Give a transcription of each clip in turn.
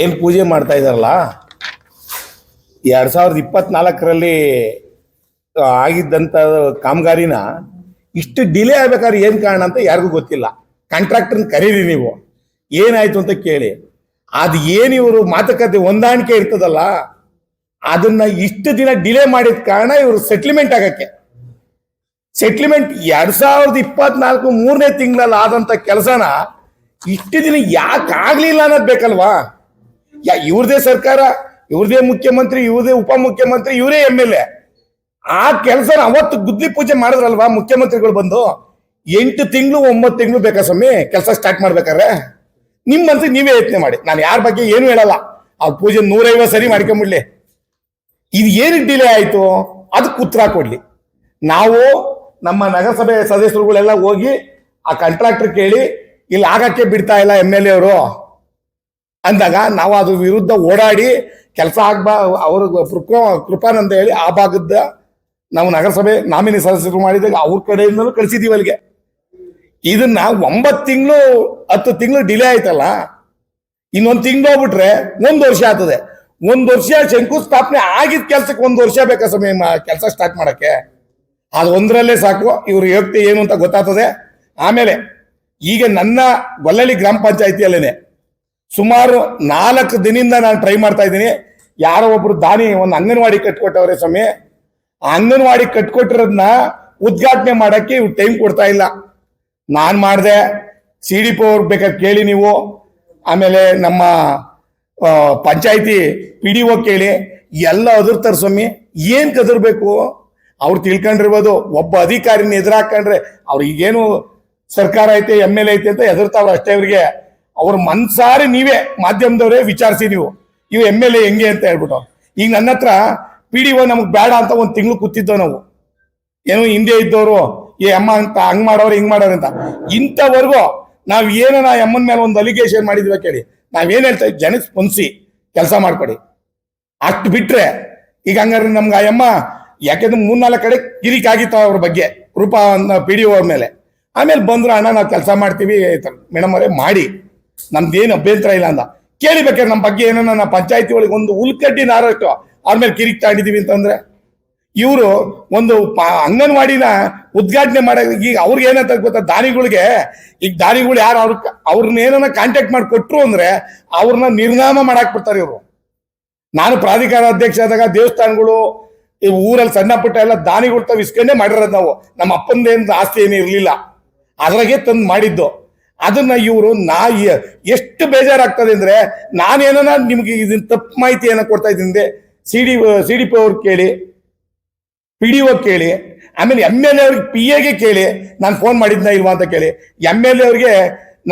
ಏನು ಪೂಜೆ ಮಾಡ್ತಾ ಇದ್ದಾರಲ್ಲ ಎರಡು ಸಾವಿರದ ಇಪ್ಪತ್ನಾಲ್ಕರಲ್ಲಿ ಆಗಿದ್ದಂಥ ಕಾಮಗಾರಿನ ಇಷ್ಟು ಡಿಲೇ ಆಗ್ಬೇಕಾದ್ರೆ ಏನು ಕಾರಣ ಅಂತ ಯಾರಿಗೂ ಗೊತ್ತಿಲ್ಲ. ಕಾಂಟ್ರಾಕ್ಟರ್ನ ಕರೀರಿ ನೀವು. ಏನಾಯಿತು ಅಂತ ಕೇಳಿ. ಅದು ಏನು ಇವರು ಮಾತುಕತೆ ಹೊಂದಾಣಿಕೆ ಇರ್ತದಲ್ಲ, ಅದನ್ನ ಇಷ್ಟು ದಿನ ಡಿಲೇ ಮಾಡಿದ ಕಾರಣ ಇವರು ಸೆಟ್ಲ್ಮೆಂಟ್ ಆಗಕ್ಕೆ. ಸೆಟ್ಲ್ಮೆಂಟ್ ಎರಡು ಸಾವಿರದ ಇಪ್ಪತ್ನಾಲ್ಕು ಮೂರನೇ ತಿಂಗಳಲ್ಲಿ ಆದಂತ ಕೆಲಸನ ಇಷ್ಟು ದಿನ ಯಾಕೆ ಆಗಲಿಲ್ಲ ಅನ್ನೋದು ಬೇಕಲ್ವಾ? ಯಾ, ಇವ್ರದೇ ಸರ್ಕಾರ, ಇವ್ರದೇ ಮುಖ್ಯಮಂತ್ರಿ, ಇವ್ರದೇ ಉಪಮುಖ್ಯಮಂತ್ರಿ, ಇವರೇ ಎಂ ಎಲ್ ಎ. ಆ ಕೆಲಸನ ಅವತ್ತು ಗುದ್ಲಿ ಪೂಜೆ ಮಾಡಿದ್ರಲ್ವಾ ಮುಖ್ಯಮಂತ್ರಿಗಳು ಬಂದು? ಎಂಟು ತಿಂಗಳು, ಒಂಬತ್ತು ತಿಂಗಳು ಬೇಕಾ ಸ್ವಾಮಿ? ಕೆಲಸ ಸ್ಟಾರ್ಟ್ ಮಾಡ್ಬೇಕಾದ್ರೆ? ನಿಮ್ಮ ಮನ್ಸಿಗೆ ನೀವೇ ಯೋಚನೆ ಮಾಡಿ. ನಾನು ಯಾರ ಬಗ್ಗೆ ಏನು ಹೇಳಲ್ಲ. ಆ ಪೂಜೆ ನೂರೈವತ್ತು ಸರಿ ಮಾಡ್ಕೊಂಬಿಡ್ಲಿ. ಇದು ಏನಕ್ಕೆ ಡಿಲೇ ಆಯಿತು? ಅದಕ್ಕೆ ಉತ್ತರ ಕೊಡ್ಲಿ. ನಾವು ನಮ್ಮ ನಗರಸಭೆ ಸದಸ್ಯರುಗಳೆಲ್ಲ ಹೋಗಿ ಆ ಕಾಂಟ್ರಾಕ್ಟರ್ ಕೇಳಿ, ಇಲ್ಲಿ ಆಗಕ್ಕೆ ಬಿಡ್ತಾ ಇಲ್ಲ ಎಂ ಎಲ್ ಎ ಅವರು. ಅಂದಾಗ ನಾವು ಅದ್ರ ವಿರುದ್ಧ ಓಡಾಡಿ ಕೆಲಸ ಆಗ್ಬಾ, ಅವ್ರ ಕೃಪಾ, ಕೃಪಾನಂದ ಹೇಳಿ ಆ ಭಾಗದ ನಾವು ನಗರಸಭೆ ನಾಮಿನಿ ಸದಸ್ಯರು ಮಾಡಿದಾಗ ಅವ್ರ ಕಡೆಯಿಂದಲೂ ಕಳಿಸಿದೀವಿ ಅಲ್ಲಿಗೆ. ಇದನ್ನ ಒಂಬತ್ತು ತಿಂಗಳು, ಹತ್ತು ತಿಂಗಳು ಡಿಲೇ ಆಯ್ತಲ್ಲ, ಇನ್ನೊಂದು ತಿಂಗಳು ಹೋಗ್ಬಿಟ್ರೆ ಒಂದು ವರ್ಷ ಆಗ್ತದೆ. ಒಂದು ವರ್ಷ ಶಂಕುಸ್ಥಾಪನೆ ಆಗಿದ ಕೆಲ್ಸಕ್ಕೆ ಒಂದು ವರ್ಷ ಬೇಕಾ ಸಮಯ ಕೆಲಸ ಸ್ಟಾರ್ಟ್ ಮಾಡಕ್ಕೆ? ಅದು ಒಂದರಲ್ಲೇ ಸಾಕು, ಇವ್ರ ಯೋಗ್ಯತೆ ಏನು ಅಂತ ಗೊತ್ತಾಗ್ತದೆ. ಆಮೇಲೆ ಈಗ ನನ್ನ ಗೊಲ್ಲಳ್ಳಿ ಗ್ರಾಮ ಪಂಚಾಯತಿಯಲ್ಲೇನೆ ಸುಮಾರು ನಾಲ್ಕು ದಿನದಿಂದ ನಾನು ಟ್ರೈ ಮಾಡ್ತಾ ಇದ್ದೀನಿ. ಯಾರೋ ಒಬ್ರು ದಾನಿ, ಒಂದು ಅಂಗನವಾಡಿ ಕಟ್ಕೊಟ್ಟವ್ರೆ ಸ್ವಾಮಿ. ಆ ಅಂಗನವಾಡಿ ಕಟ್ಕೊಟ್ಟಿರೋದನ್ನ ಉದ್ಘಾಟನೆ ಮಾಡೋಕ್ಕೆ ಇವ್ರು ಟೈಮ್ ಕೊಡ್ತಾ ಇಲ್ಲ. ನಾನು ಮಾಡಿದೆ. ಸಿ ಡಿ ಪಿ ಅವ್ರಿಗೆ ಬೇಕಾದ್ರೆ ಕೇಳಿ ನೀವು. ಆಮೇಲೆ ನಮ್ಮ ಪಂಚಾಯಿತಿ ಪಿ ಡಿ ಒ ಕೇಳಿ. ಎಲ್ಲ ಅದುರ್ತಾರೆ ಸ್ವಾಮಿ. ಏನು ಕದರ್ಬೇಕು? ಅವ್ರು ತಿಳ್ಕೊಂಡಿರ್ಬೋದು. ಒಬ್ಬ ಅಧಿಕಾರಿನ ಎದುರಾಕೊಂಡ್ರೆ ಅವ್ರಿಗೇನು ಸರ್ಕಾರ ಐತೆ ಎಂ ಎಲ್ ಐತೆ ಅಂತ ಎದುರ್ತಾವ್ರು ಅಷ್ಟೇ ಅವ್ರಿಗೆ ಅವ್ರ ಮನ್ಸಾರಿ ನೀವೇ ಮಾಧ್ಯಮದವರೇ ವಿಚಾರಿಸಿ ನೀವು. ಇವು ಎಂ ಎಲ್ ಎ ಹೆಂಗೆ ಅಂತ ಹೇಳ್ಬಿಟ್ಟು. ಈಗ ನನ್ನ ಹತ್ರ ಪಿ ಡಿ ಒ ನಮಗೆ ಬೇಡ ಅಂತ ಒಂದು ತಿಂಗಳು ಕೂತಿದ್ದೋ ನಾವು. ಏನೋ ಹಿಂದೆ ಇದ್ದವರು ಏ ಅಮ್ಮ ಅಂತ ಹಂಗ್ ಮಾಡೋರು, ಹಿಂಗ್ ಮಾಡೋರು ಅಂತ. ಇಂಥವರೆಗೂ ನಾವು ಏನೋ ಅಮ್ಮನ ಮೇಲೆ ಒಂದು ಅಲಿಗೇಷನ್ ಮಾಡಿದ್ವಿ ಕೇಳಿ. ನಾವೇನು ಹೇಳ್ತಾ ಇದ್ವಿ ಜನಕ್ಕೆ ಸ್ಪಂದಿಸಿ ಕೆಲಸ ಮಾಡ್ಕೊಡಿ. ಅಷ್ಟು ಬಿಟ್ರೆ ಈಗ ಹಂಗಾರೆ ನಮ್ಗೆ ಆ ಅಮ್ಮ ಯಾಕೆಂದ್ರೆ ಮೂರ್ನಾಲ್ಕು ಕಡೆ ಕಿರಿಕಾಗಿತ್ತು ಅವ್ರ ಬಗ್ಗೆ, ರೂಪಾ ಪಿ ಡಿ ಒ ಮೇಲೆ. ಆಮೇಲೆ ಬಂದ್ರು, ಅಣ್ಣ ನಾವು ಕೆಲಸ ಮಾಡ್ತೀವಿ ಮೇಡಮ್ ಅವರೇ, ಮಾಡಿ. ನಮ್ದೇನು ಅಭ್ಯಂತರ ಇಲ್ಲ ಅಂದ. ಕೇಳಿ ಬೇಕಾದ್ರೆ ನಮ್ಮ ಬಗ್ಗೆ ಏನೋ ನಮ್ಮ ಪಂಚಾಯತಿ ಒಳಗೆ ಒಂದು ಉಲ್ಕಡ್ಡಿ ನಾರಷ್ಟು ಅವ್ರ ಮೇಲೆ ಕಿರಿಕ್ ತಾಂಡಿದೀವಿ ಅಂತಂದ್ರೆ ಇವರು ಒಂದು ಅಂಗನವಾಡಿನ ಉದ್ಘಾಟನೆ ಮಾಡೋಕೆ ಈಗ ಅವ್ರಿಗೆ ಏನಂತ ಗೊತ್ತಾ? ದಾನಿಗಳಿಗೆ ಈಗ ದಾನಿಗಳು ಯಾರು ಅವ್ರ ಅವ್ರನ್ನ ಏನನ್ನ ಕಾಂಟ್ಯಾಕ್ಟ್ ಮಾಡಿ ಕೊಟ್ರು ಅಂದ್ರೆ ಅವ್ರನ್ನ ನಿರ್ನಾಮ ಮಾಡಾಕ್ ಬಿಡ್ತಾರೆ ಇವರು. ನಾನು ಪ್ರಾಧಿಕಾರ ಅಧ್ಯಕ್ಷ ಆದಾಗ ದೇವಸ್ಥಾನಗಳು ಈ ಊರಲ್ಲಿ ಸಣ್ಣ ಪುಟ್ಟ ಎಲ್ಲ ದಾನಿಗಳು ತಾವು ಇಸ್ಕೊಂಡೇ ಮಾಡಿರೋದು ನಾವು. ನಮ್ಮ ಅಪ್ಪಂದೇನು ಆಸ್ತಿ ಏನು ಇರಲಿಲ್ಲ. ಅದ್ರಾಗೆ ತಂದು ಮಾಡಿದ್ದು. ಅದನ್ನ ಇವರು ನಾ ಎಷ್ಟು ಬೇಜಾರಾಗ್ತದೆ ಅಂದ್ರೆ ನಾನೇನ ನಿಮ್ಗೆ ಇದನ್ನ ತಪ್ಪು ಮಾಹಿತಿ ಏನೋ ಕೊಡ್ತಾ ಇದ್ದೀನಿ C D C D P ಅವ್ರಿಗೆ ಕೇಳಿ ಪಿ ಡಿ ಒ ಕೇಳಿ, ಆಮೇಲೆ ಎಂ ಎಲ್ ಎ ಅವ್ರಿಗೆ ಪಿ ಎಗೆ ಕೇಳಿ, ನಾನು ಫೋನ್ ಮಾಡಿದ್ನ ಇಲ್ವಾ ಅಂತ ಕೇಳಿ. ಎಂ ಎಲ್ ಎ ಅವ್ರಿಗೆ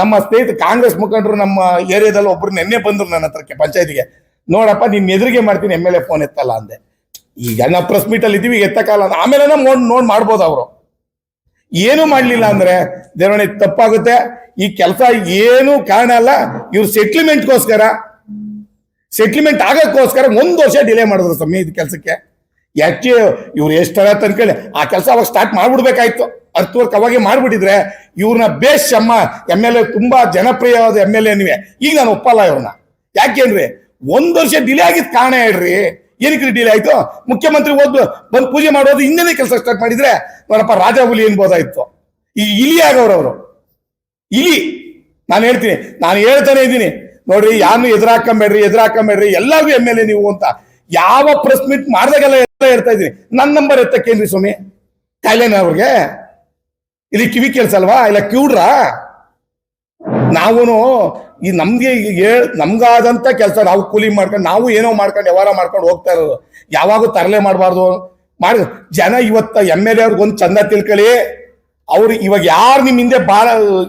ನಮ್ಮ ಸ್ನೇಹಿತ ಕಾಂಗ್ರೆಸ್ ಮುಖಂಡರು ನಮ್ಮ ಏರಿಯಾದಲ್ಲಿ ಒಬ್ರು ನೆನ್ನೆ ಬಂದ್ರು ನನ್ನ ಹತ್ರಕ್ಕೆ ಪಂಚಾಯತಿಗೆ. ನೋಡಪ್ಪ ನಿಮ್ಮ ಎದುರಿಗೆ ಮಾಡ್ತೀನಿ, ಎಂ ಎಲ್ ಎ ಫೋನ್ ಎತ್ತಲ್ಲ ಅಂದೆ. ಈಗ ನಾವು ಪ್ರೆಸ್ ಮೀಟ್ ಅಲ್ಲಿ ಇದೀವಿ ಎತ್ತಕ್ಕಲ್ಲ ಅಂತ. ಆಮೇಲೆ ನೋಡ್ ನೋಡ್ ಮಾಡ್ಬೋದು ಅವರು. ಏನು ಮಾಡಲಿಲ್ಲ ಅಂದ್ರೆ ದೇವಣಿ ತಪ್ಪಾಗುತ್ತೆ. ಈ ಕೆಲಸ ಏನು ಕಾರಣ ಅಲ್ಲ. ಇವ್ರು ಸೆಟ್ಲ್ಮೆಂಟ್ಗೋಸ್ಕರ ಸೆಟ್ಲ್ಮೆಂಟ್ ಆಗಕ್ಕೋಸ್ಕರ ಒಂದು ವರ್ಷ ಡಿಲೇ ಮಾಡಿದ್ರು ಸಮಯ ಇದು ಕೆಲಸಕ್ಕೆ. ಯಾಕೆ ಇವ್ರು ಎಷ್ಟರ ಅನ್ಕೊಳ್ಳಿ ಆ ಕೆಲಸ ಅವಾಗ ಸ್ಟಾರ್ಟ್ ಮಾಡ್ಬಿಡ್ಬೇಕಾಯ್ತು. ಅರ್ಥವರ್ಕ್ ಅವಾಗೆ ಮಾಡ್ಬಿಟ್ಟಿದ್ರೆ ಇವ್ರನ್ನ ಬೇಸ್ ಅಮ್ಮ ಎಂ ಎಲ್ ಎ ತುಂಬಾ ಜನಪ್ರಿಯವಾದ ಎಂ ಎಲ್ ಎ ನೀವೇ. ಈಗ ನಾನು ಒಪ್ಪಲ್ಲ ಇವ್ರನ್ನ. ಯಾಕೆಂದ್ರೆ ಒಂದು ವರ್ಷ ಡಿಲೇ ಆಗಿದ್ ಕಾರಣ ಹೇಳ್ರಿ. ಏನಕ್ಕೆ ಡಿಲೇ ಆಯ್ತು? ಮುಖ್ಯಮಂತ್ರಿ ಓದ್ ಬಂದು ಪೂಜೆ ಮಾಡೋದು ಹಿಂದೆನೇ ಕೆಲಸ ಸ್ಟಾರ್ಟ್ ಮಾಡಿದ್ರೆ ನೋಡಪ್ಪ, ರಾಜಾ ಹುಲಿ ಎನ್ಬೋದಾಯ್ತು. ಈ ಇಲಿ ಆಗೋರವರು ಇಲಿ. ನಾನು ಹೇಳ್ತೀನಿ, ನಾನು ಹೇಳ್ತಾನೆ ಇದ್ದೀನಿ. ನೋಡ್ರಿ ಯಾರನ್ನು ಎದುರಾಕೊಂಬೇಡ್ರಿ ಎದುರಾಕೊಂಬೇಡ್ರಿ ಎಲ್ಲರಿಗೂ ಎಂ ಎಲ್ ಎ ನೀವು ಅಂತ. ಯಾವ ಪ್ರೆಸ್ ಮೀಟ್ ಮಾಡಿದಾಗೆಲ್ಲ ಎಲ್ಲ ಹೇಳ್ತಾ ಇದ್ದೀನಿ. ನನ್ನ ನಂಬರ್ ಎತ್ತಕ್ಕೇನ್ರಿ ಸ್ವಾಮಿ ಕಾಯಿಲೆನ ಅವ್ರಿಗೆ? ಇಲ್ಲಿ ಕಿವಿ ಕೇಳ್ಸಲ್ವಾ? ಇಲ್ಲ ಕಿವ್ಡ್ರಾ ನಾವೂನು ಈ ನಮ್ಗೆ ನಮ್ಗಾದಂತ ಕೆಲಸ ನಾವು ಕೂಲಿ ಮಾಡ್ಕೊಂಡು, ನಾವು ಏನೋ ಮಾಡ್ಕೊಂಡು, ವ್ಯವಹಾರ ಮಾಡ್ಕೊಂಡು ಹೋಗ್ತಾ ಇರೋದು. ಯಾವಾಗೂ ತರಲೆ ಮಾಡಬಾರ್ದು. ಮಾಡಿ ಜನ ಇವತ್ತ ಎಂ ಎಲ್ ಎ ಅವ್ರಿಗೆ ಒಂದು ಚಂದ ತಿಳ್ಕೊಳ್ಳಿ. ಅವ್ರು ಇವಾಗ ಯಾರು ನಿಮ್ಮ ಹಿಂದೆ ಬಾಳ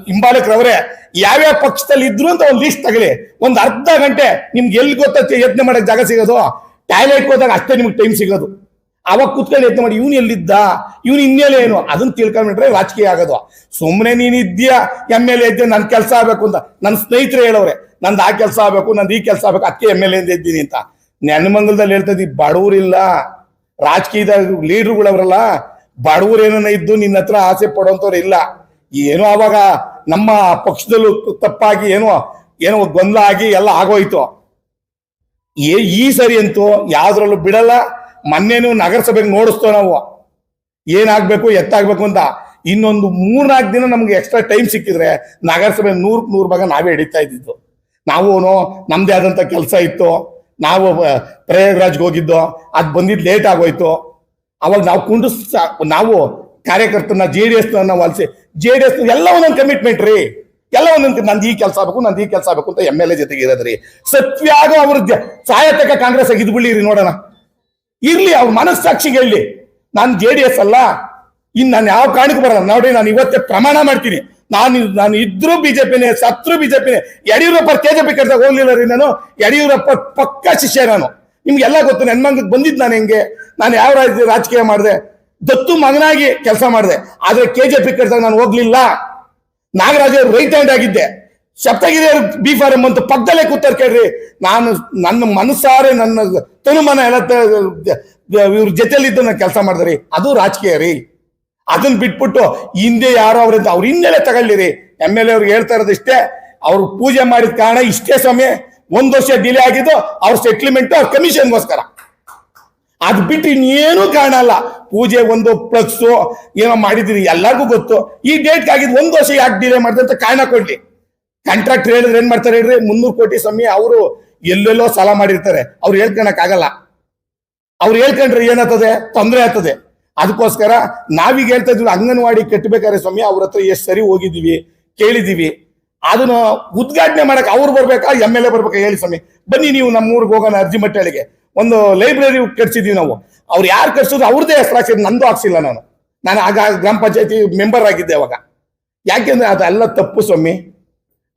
ಹಿಂಬಾಲಕರವ್ರೆ, ಯಾವ್ಯಾವ ಪಕ್ಷದಲ್ಲಿ ಇದ್ರು ಅಂತ ಒಂದು ಲಿಸ್ಟ್ ತಗಲಿ ಒಂದು ಅರ್ಧ ಗಂಟೆ ನಿಮ್ಗೆ ಎಲ್ಲಿ ಗೊತ್ತ ಯತ್ನ ಮಾಡಕ್ ಜಾಗ ಸಿಗೋದು. ಟಾಯ್ಲೆಟ್ ಹೋದಾಗ ಅಷ್ಟೇ ನಿಮ್ಗೆ ಟೈಮ್ ಸಿಗೋದು. ಅವಾಗ ಕುತ್ಕೊಂಡು ಯತ್ನ ಮಾಡಿ, ಇವನು ಎಲ್ಲಿದ್ದ? ಇವನು ಇನ್ನೆಲ್ಲ ಏನು? ಅದನ್ನ ತಿಳ್ಕೊಂಡ್ಬಿಟ್ರೆ ರಾಜಕೀಯ ಆಗೋದು. ಸುಮ್ಮನೆ ನೀನಿದ್ಯಾ ಎಂ ಎಲ್ ಎ ಇದ್ದೆ ನನ್ನ ಕೆಲಸ ಆಗಬೇಕು ಅಂತ. ನನ್ನ ಸ್ನೇಹಿತರು ಹೇಳವ್ರೆ, ನಂದು ಆ ಕೆಲಸ ಆಗ್ಬೇಕು, ನಂದು ಈ ಕೆಲಸ ಆಗಬೇಕು ಅದಕ್ಕೆ ಎಂ ಎಲ್ ಎ ಇದ್ದೀನಿ ಅಂತ. ನೆನಮಂಗಲದಲ್ಲಿ ಹೇಳ್ತಾ ಇದ್ದೀವಿ ಬಡವರಿಲ್ಲ. ರಾಜಕೀಯದ ಲೀಡರ್ಗಳವರಲ್ಲ ಬಡವರು ಏನನ್ನ ಇದ್ದು ನಿನ್ನ ಹತ್ರ ಆಸೆ ಪಡುವಂತವ್ರು ಇಲ್ಲ. ಏನೋ ಅವಾಗ ನಮ್ಮ ಪಕ್ಷದಲ್ಲೂ ತಪ್ಪಾಗಿ ಏನೋ ಏನೋ ಗೊಂದಲ ಆಗಿ ಎಲ್ಲ ಆಗೋಯ್ತು. ಏ- ಈ ಸರಿ ಅಂತೂ ಯಾವ್ದ್ರಲ್ಲೂ ಬಿಡಲ್ಲ. ಮೊನ್ನೆನೂ ನಗರಸಭೆಗೆ ನೋಡಿಸ್ತೋ ನಾವು. ಏನಾಗಬೇಕು, ಎತ್ತಾಗಬೇಕು ಅಂತ. ಇನ್ನೊಂದು ಮೂರ್ನಾಲ್ಕು ದಿನ ನಮ್ಗೆ ಎಕ್ಸ್ಟ್ರಾ ಟೈಮ್ ಸಿಕ್ಕಿದ್ರೆ ನಗರಸಭೆ ನೂರಕ್ಕೆ ನೂರು ಭಾಗ ನಾವೇ ಹಿಡಿತಾ ಇದ್ದಿದ್ದು. ನಾವು ನಮ್ದೇ ಆದಂಥ ಕೆಲಸ ಇತ್ತು. ನಾವು ಪ್ರಯಾಗ್ರಾಜ್ಗೆ ಹೋಗಿದ್ದು. ಅದು ಬಂದಿದ್ದು ಲೇಟ್ ಆಗೋಯ್ತು. ಅವಾಗ ನಾವು ಕುಂಡು ನಾವು ಕಾರ್ಯಕರ್ತನ ಜೆ ಡಿ ಎಸ್ನ ಅಲ್ಸಿ ಜೆ ಡಿ ಎಸ್ ಎಲ್ಲ ಒಂದೊಂದು ಕಮಿಟ್ಮೆಂಟ್ ರೀ. ಎಲ್ಲ ಒಂದೊಂದು ನಂದು ಈ ಕೆಲಸ ಆಗಬೇಕು, ನಂದು ಈ ಕೆಲಸ ಆಗಬೇಕು ಅಂತ ಎಂ ಎಲ್ ಎ ಜೊತೆಗೆ ಇರೋದ್ರಿ. ಸತ್ಯಾಗ ಅವ್ರ ಸಾಯತಕ್ಕ ಕಾಂಗ್ರೆಸ್ ಆಗಿದ್ಬಿಡ್ಲಿ ರೀ ನೋಡೋಣ. ಇರ್ಲಿ, ಅವ್ರ ಮನಸ್ಸಾಕ್ಷಿಗೆ ಹೇಳಿ ನಾನು ಜೆ ಡಿ ಎಸ್ ಅಲ್ಲ. ಇನ್ ನಾನು ಯಾವ ಕಾರಣಕ್ಕೂ ಬರಲ್ಲ. ನೋಡಿ, ನಾನು ಇವತ್ತೇ ಪ್ರಮಾಣ ಮಾಡ್ತೀನಿ. ನಾನು ನಾನು ಇದ್ರು ಬಿಜೆಪಿನೇ, ಸತ್ರು ಬಿಜೆಪಿನೇ. ಯಡಿಯೂರಪ್ಪ ಕೆಜೆಪಿ ಕರ್ದಾಗ ಹೋಗ್ಲಿಲ್ಲ ರೀ ನಾನು. ಯಡಿಯೂರಪ್ಪ ಪಕ್ಕ ಶಿಷ್ಯ ನಾನು. ನಿಮ್ಗೆಲ್ಲ ಗೊತ್ತು ನನ್ನ ಮಂಗಕ್ಕೆ ಬಂದಿದ್ದು ನಾನು ಹೆಂಗೆ? ನಾನು ಯಾವ ರಾಜ್ಯ ರಾಜಕೀಯ ಮಾಡಿದೆ? ದತ್ತು ಮಗನಾಗಿ ಕೆಲಸ ಮಾಡಿದೆ. ಆದ್ರೆ ಕೆಜೆಪಿ ಕರ್ದಾಗ ನಾನು ಹೋಗ್ಲಿಲ್ಲ. ನಾಗರಾಜ್ ರೈಟ್ ಹ್ಯಾಂಡ್ ಆಗಿದ್ದೆ. ಸಪ್ತಗಿರಿ ಅವ್ರು ಬಿ ಫಾರಂ ಅಂತ ಪಕ್ಕದಲ್ಲೇ ಕೂತಾರೆ ಕೇಳ್ರಿ. ನಾನು ನನ್ನ ಮನಸ್ಸಾರೆ ನನ್ನ ತನುಮನ ಎಲ್ಲ ಇವ್ರ ಜೊತೆಲಿದ್ದು ನಾನು ಕೆಲಸ ಮಾಡಿದ್ರಿ ಅದು ರಾಜಕೀಯ ರೀ. ಅದನ್ನ ಬಿಟ್ಬಿಟ್ಟು ಹಿಂದೆ ಯಾರೋ ಅವ್ರಿಂದ ಅವ್ರ ಹಿನ್ನೆಲೆ ತಗೊಳ್ಳಿರಿ. ಎಂ ಎಲ್ ಎ ಅವ್ರಿಗೆ ಹೇಳ್ತಾ ಇರೋದು ಇಷ್ಟೇ. ಅವ್ರು ಪೂಜೆ ಮಾಡಿದ ಕಾರಣ ಇಷ್ಟೇ ಸಮಯ ಒಂದು ವರ್ಷ ಡಿಲೇ ಆಗಿದ್ದು ಅವ್ರ ಸೆಟ್ಲ್ಮೆಂಟ್ ಅವ್ರ ಕಮಿಷನ್ಗೋಸ್ಕರ ಅದ್ ಬಿಟ್ಟು ಇನ್ನೇನು ಕಾರಣ ಅಲ್ಲ. ಪೂಜೆ ಒಂದು ಪ್ಲಸ್ ಏನೋ ಮಾಡಿದಿರಿ ಎಲ್ಲರಿಗೂ ಗೊತ್ತು. ಈ ಡೇಟ್ಗಾಗಿದ್ದು ಒಂದ್ ವರ್ಷ ಯಾಕೆ ಡಿಲೇ ಮಾಡಿದೆ ಅಂತ ಕಾರಣ ಕೊಡ್ಲಿ. ಕಾಂಟ್ರಾಕ್ಟರ್ ಹೇಳಿದ್ರೆ ಏನ್ ಮಾಡ್ತಾರೆ ಹೇಳ್ರಿ? ಮುನ್ನೂರು ಕೋಟಿ ಸ್ವಾಮಿ ಅವರು ಎಲ್ಲೆಲ್ಲೋ ಸಾಲ ಮಾಡಿರ್ತಾರೆ. ಅವ್ರು ಹೇಳ್ಕೊಳಕ್ ಆಗಲ್ಲ ಅವ್ರು ಹೇಳ್ಕೊಂಡ್ರೆ ಏನಾಗ್ತದೆ? ತೊಂದರೆ ಆಗ್ತದೆ. ಅದಕ್ಕೋಸ್ಕರ ನಾವೀಗ ಹೇಳ್ತಾ ಇದ್ವಿ ಅಂಗನವಾಡಿ ಕಟ್ಟಬೇಕಾದ್ರೆ ಸ್ವಾಮಿ ಅವ್ರ ಹತ್ರ ಎಷ್ಟು ಸರಿ ಹೋಗಿದೀವಿ ಕೇಳಿದೀವಿ ಅದನ್ನ ಉದ್ಘಾಟನೆ ಮಾಡಕ್ ಅವ್ರು ಬರ್ಬೇಕಾ, ಎಂ ಎಲ್ ಎ ಬರ್ಬೇಕಾ ಹೇಳಿ ಸ್ವಾಮಿ. ಬನ್ನಿ ನೀವು ನಮ್ಮ ಊರಿಗೆ ಹೋಗೋಣ ಅರ್ಜಿ ಮಟ್ಟಳಿಗೆ ಒಂದು ಲೈಬ್ರರಿ ಕಟ್ಸಿದೀವಿ ನಾವು. ಅವ್ರು ಯಾರು ಕಟ್ಸಿದ್ರು ಅವ್ರದೇ ಹೆಸರು ಹಾಕ್ಸಿದ್ರು, ನಂದು ಹಾಕ್ಸಿಲ್ಲ ನಾನು. ನಾನು ಆಗ ಗ್ರಾಮ ಪಂಚಾಯತಿ ಮೆಂಬರ್ ಆಗಿದ್ದೆ ಅವಾಗ. ಯಾಕೆಂದ್ರೆ ಅದೆಲ್ಲ ತಪ್ಪು ಸ್ವಾಮಿ.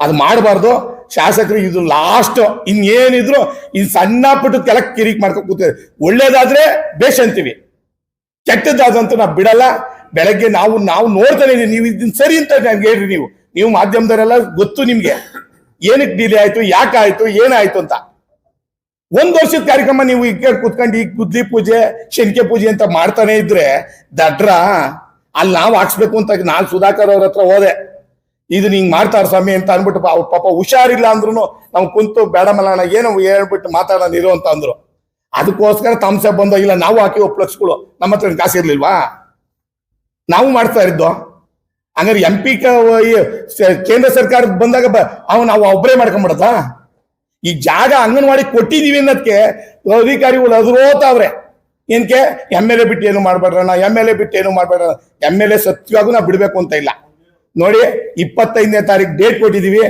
ಅದು ಮಾಡಬಾರ್ದು. ಶಾಸಕರು ಇದು ಲಾಸ್ಟ್ ಇನ್ನೇನಿದ್ರು ಇದು ಸಣ್ಣ ಪುಟ್ಟ ಕೆಳಕ್ ಕಿರಿಕ್ ಮಾಡ್ಕೊಂಡು ಕೂತಿದ್ದಾರೆ. ಒಳ್ಳೇದಾದ್ರೆ ಬೇಷ್ ಅಂತೀವಿ. ಕೆಟ್ಟದ್ದಾದಂತೂ ನಾವು ಬಿಡಲ್ಲ. ಬೆಳಗ್ಗೆ ನಾವು ನಾವು ನೋಡ್ತಾನೆ ಇದೀವಿ ನೀವು ಇದನ್ನ ಸರಿ ಅಂತ ನನ್ಗೆ ಹೇಳ್ರಿ ನೀವು. ನೀವು ಮಾಧ್ಯಮದವರೆಲ್ಲ ಗೊತ್ತು ನಿಮ್ಗೆ. ಏನಕ್ಕೆ ಡಿಲೇ ಆಯ್ತು ಯಾಕಾಯ್ತು ಏನಾಯ್ತು ಅಂತ. ಒಂದ್ ವರ್ಷದ ಕಾರ್ಯಕ್ರಮ ನೀವು ಈಗ ಕುತ್ಕೊಂಡು ಈ ಗುದ್ಲಿ ಪೂಜೆ ಶನಿಕೆ ಪೂಜೆ ಅಂತ ಮಾಡ್ತಾನೆ ಇದ್ರೆ ದಡ್ರ, ಅಲ್ಲಿ ನಾವು ಹಾಕ್ಸ್ಬೇಕು ಅಂತ ನಾನು ಸುಧಾಕರ್ ಅವ್ರ ಹತ್ರ ಹೋದೆ. ಇದು ಹಿಂಗ್ ಮಾಡ್ತಾರ ಸ್ವಾಮಿ ಅಂತ ಅನ್ಬಿಟ್ಟು ಪಾಪ ಹುಷಾರಿಲ್ಲ ಅಂದ್ರು ನಾವು ಕುಂತು ಬೇಡ ಮಲಾಣ ಏನೋ ಹೇಳ್ಬಿಟ್ಟು ಮಾತಾಡೋಣ ಇರು ಅಂತ ಅಂದ್ರು. ಅದಕ್ಕೋಸ್ಕರ ತಮ್ಸೆ ಬಂದೋ ಇಲ್ಲ, ನಾವು ಹಾಕಿ ಒಪ್ಲಕ್ಸ್ಗಳು. ನಮ್ಮ ಹತ್ರ ಕಾಸು ಇರ್ಲಿಲ್ವಾ? ನಾವು ಮಾಡ್ತಾ ಇದ್ದು ಹಂಗಾರೆ ಎಂ ಪಿ ಕೇಂದ್ರ ಸರ್ಕಾರ ಬಂದಾಗ ಅವ್ ನಾವು ಒಬ್ಬರೇ ಮಾಡ್ಕೊಂಡ್ಬಿಡದ ಈ ಜಾಗ ಅಂಗನವಾಡಿ ಕೊಟ್ಟಿದೀವಿ ಅನ್ನೋದಕ್ಕೆ ಅಧಿಕಾರಿಗಳು ಅದ್ರೋತಾವ್ರೆ ಏನಕ್ಕೆ ಎಂ ಎಲ್ ಎ ಬಿಟ್ಟು ಏನು ಮಾಡ್ಬೇಡ್ರಣ್ಣ? ಎಂ ಎಲ್ ಎ ಬಿಟ್ಟು ಏನು ಮಾಡ್ಬೇಡ್ರಣ್ಣ? ಎಂ ಎಲ್ ಎ ಸತ್ಯವಾಗೂ ನಾವು ಬಿಡಬೇಕು ಅಂತ ಇಲ್ಲ. ನೋಡಿ, ಇಪ್ಪತ್ತೈದನೇ ತಾರೀಕು ಡೇಟ್ ಕೊಟ್ಟಿದೀವಿ.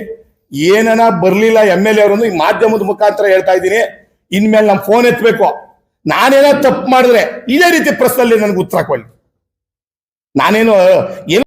ಏನನ ಬರ್ಲಿಲ್ಲ ಎಂ ಎಲ್ ಎ ಅವರನ್ನು ಮಾಧ್ಯಮದ ಮುಖಾಂತರ ಹೇಳ್ತಾ ಇದ್ದೀನಿ. ಇನ್ಮೇಲೆ ನಮ್ಮ ಫೋನ್ ಎತ್ತಬೇಕು ನಾನೇನೋ ತಪ್ಪು ಮಾಡಿದ್ರೆ ಇದೇ ರೀತಿ ಪ್ರಶ್ನಲ್ಲಿ ನನಗೆ ಉತ್ತರ ಕೊಡಿ ನಾನೇನು